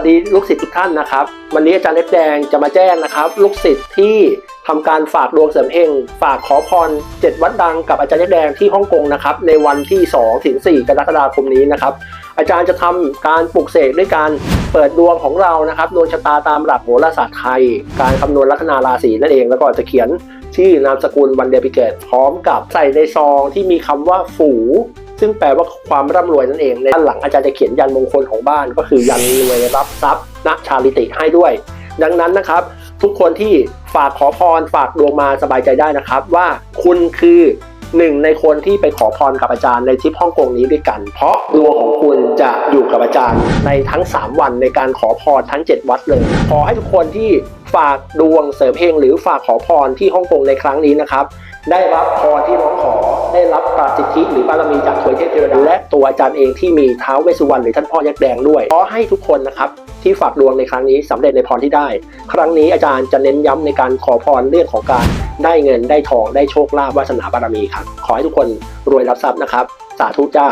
วัสดีลูกศิษย์ทุกท่านนะครับ วันนี้อาจารย์เล็บแดงจะมาแจ้งนะครับ ลูกศิษย์ที่ทำการฝากดวงเสริมเฮงฝากขอพรเจ็ดวัดดังกับอาจารย์เล็บแดงที่ฮ่องกงนะครับในวันที่2ถึง4กรกฎาคมนี้นะครับอาจารย์จะทำการปลุกเสกด้วยการเปิดดวงของเรานะครับดวงชะตาตามหลักโหราศาสตร์ไทย การคำนวณลัคนาราศีนั่นเองแล้วก็จะเขียนชื่อนามสกุลวันเดือนปีเกิดพร้อมกับใส่ในซองที่มีคำว่าฝู ซึ่งแปลว่าความร่ำรวยนั่นเองในด้านหลังอาจารย์จะเขียนยันมงคลของบ้าน ก็คือยันรวยรับทรัพย์ณชาลิติให้ด้วย ดังนั้นนะครับ ทุกคนที่ฝากขอพรฝากดวงมาสบายใจได้นะครับ ว่าคุณคือหนึ่งในคนที่ไปขอพรกับอาจารย์ในทริปฮ่องกงนี้ด้วยกัน เพราะดวงของคุณจะอยู่กับอาจารย์ในทั้ง 3 วันในการขอพรทั้ง 7 วัดเลย ขอให้ทุกคนที่ฝากดวงเสริมเฮงหรือฝากขอพรที่ฮ่องกงในครั้งนี้นะครับ ได้รับพรที่ร้องขอ ได้รับปาสิทธิหรือบารมีจากทวยเทพเทวดาและตัวอาจารย์เองที่มีเท้าวเวสุวรรณหรือท่านพ่อยักษ์แดงด้วยขอให้ทุกคนนะครับที่ฝากดวงในครั้งนี้สำเร็จในพรที่ได้ ครั้งนี้อาจารย์จะเน้นย้ำในการขอพรเรื่องของการได้เงินได้ทองได้โชคลาภวาสนาบารมีครับ ขอให้ทุกคนรวยรับทรัพย์นะครับ สาธุจ้า